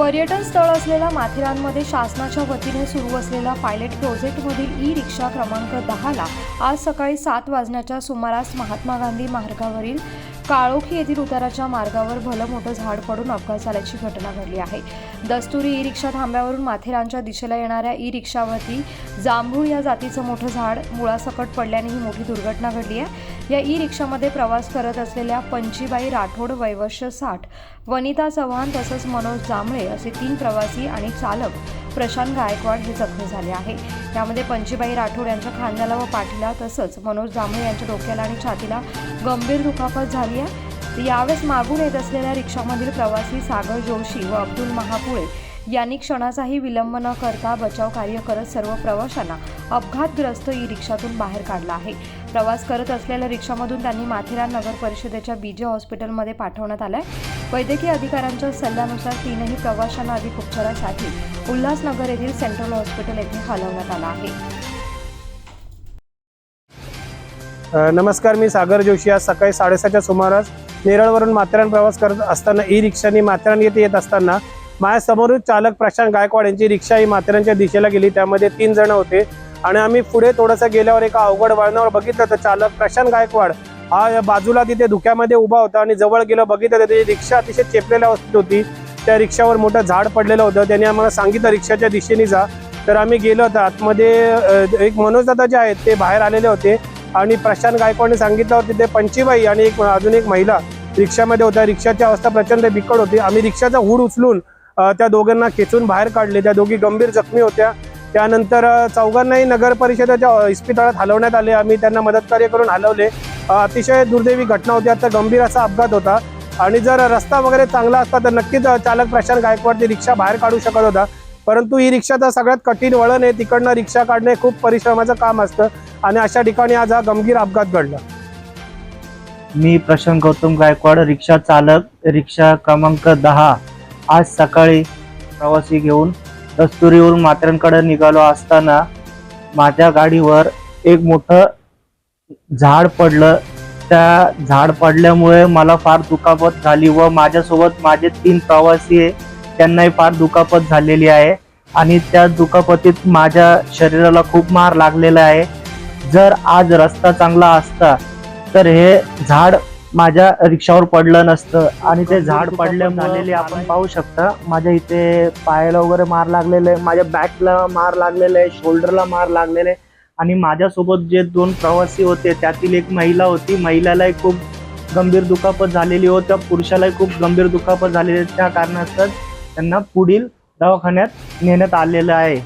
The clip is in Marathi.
पर्यटन स्थळ असलेल्या माथेरानमध्ये शासनाच्या वतीने सुरू असलेला पायलट प्रोजेक्टमधील ई रिक्षा क्रमांक दहाला आज सकाळी सात वाजण्याच्या सुमारास महात्मा गांधी मार्गावरील काळोखी येथील उताराच्या मार्गावर भलं मोठं झाड पडून अपघात झाल्याची घटना घडली आहे. दस्तुरी ई रिक्षा थांब्यावरून माथेरानच्या दिशेला येणाऱ्या ई रिक्षावरती जांभूळ या जातीचं मोठं झाड मुळासकट पडल्याने ही मोठी दुर्घटना घडली आहे. या ई रिक्षामध्ये प्रवास करत असलेल्या पंचीबाई राठोड वैवश्य साठ वनिता चव्हाण तसंच मनोज जांभळे असे तीन प्रवासी आणि चालक प्रशांत गायकवाड हे जखमी झाले आहे. यामध्ये पंचीबाई राठोड यांच्या खांद्याला व पाठीला तसंच मनोज जांभळे यांच्या डोक्याला आणि छातीला गंभीर दुखापत झाली आहे. यावेळेस मागून येत असलेल्या रिक्षामधील प्रवासी सागर जोशी व अब्दुल महापुळे यांनी क्षणाचाही विलंब न करता बचाव कार्य करत सर्व प्रवाशांना अपघातग्रस्त ई रिक्षातून बाहेर काढला आहे. प्रवास करत असलेल्या रिक्षामधून त्यांनी माथेरान नगर परिषदेच्या बीजे हॉस्पिटलमध्ये पाठवण्यात आलंय. वैद्यकीय अधिकाऱ्यांच्या सल्ल्यानुसार तीनही प्रवाशांना अधिक उपचारासाठी उल्हासनगर येथील सेंट्रल हॉस्पिटल येथे हलवण्यात आलं आहे. नमस्कार मी सागर जोशी. आज सकाळी साडेसहाच्या सुमारास नेरळवरून माथेरान प्रवास करत असताना ई रिक्षानी माथेरान येथे येत असताना माझ्यासमोरच चालक प्रशांत गायकवाड यांची रिक्षा ही माथेरानच्या दिशेला गेली. त्यामध्ये तीन जण होते. आणि आम्ही पुढे थोडंसं गेल्यावर एका अवघड वळणावर बघितलं तर चालक प्रशांत गायकवाड हा या बाजूला तिथे धुक्यामध्ये उभा होता आणि जवळ गेलं बघितलं तर त्याची रिक्षा अतिशय चेपलेल्या अवस्थेत होती. त्या रिक्षावर मोठं झाड पडलेलं होतं. त्यांनी आम्हाला सांगितलं रिक्षाच्या दिशेने जा. तर आम्ही गेलो होतो. आतमध्ये एक मनोजदादा जे आहेत ते बाहेर आलेले होते आणि प्रशांत गायकवाडने सांगितलं होतं तिथे पंचीबाई आणि एक अजून एक महिला रिक्षामध्ये होत्या. रिक्षाची अवस्था प्रचंड बिकट होती. आम्ही रिक्षाचा हुड उचलून त्या दोघांना खेचून बाहेर काढले. त्या दोघी गंभीर जखमी होत्या. त्यानंतर चौघांनाही नगर परिषदेच्या इस्पितळात हलवण्यात आले. आम्ही त्यांना मदतकार्य करून हलवले. अतिशय दुर्दैवी घटना होती. आता गंभीर असा अपघात होता. आणि जर रस्ता वगैरे चांगला असता तर नक्कीच चालक प्रशांत गायकवाड ती रिक्षा बाहेर काढू शकत होता. परंतु ही रिक्षाचं सगळ्यात कठीण वळण आहे. तिकडनं रिक्षा काढणे खूप परिश्रमाचं काम असतं. आणि अशा ठिकाणी आज हा गंभीर अपघात घडला. मी प्रशांत गौतम गायकवाड रिक्षा चालक रिक्षा क्रमांक दहा. आज सकाळी प्रवासी घेऊन दस्तुरीवरून मात्रांकडे निघालो असताना माझ्या गाडीवर एक मोठं झाड पडलं. त्या झाड पडल्यामुळे मला फार दुखापत झाली व माझ्यासोबत माझे तीन प्रवासी आहे त्यांनाही फार दुखापत झालेली आहे आणि त्या दुखापतीत माझ्या शरीराला खूप मार लागलेला आहे. जर आज रस्ता चांगला असता तर हे झाड माझ्या रिक्षावर पडलं नसतं आणि ते झाड पडल्यामुळे झालेले आपण पाहू शकता. माझ्या इथे पायाला वगैरे मार लागलेले आहे माझ्या बॅकला मार लागलेले आहे शोल्डरला मार लागलेले आहे. आणि माझ्यासोबत जे दोन प्रवासी होते त्यातील एक महिला होती. महिलालाही खूप गंभीर दुखापत झालेली होती. त्या पुरुषालाही खूप गंभीर दुखापत झालेली. त्या कारणास्तव त्यांना पुढील दवाखान्यात नेण्यात आलेलं आहे.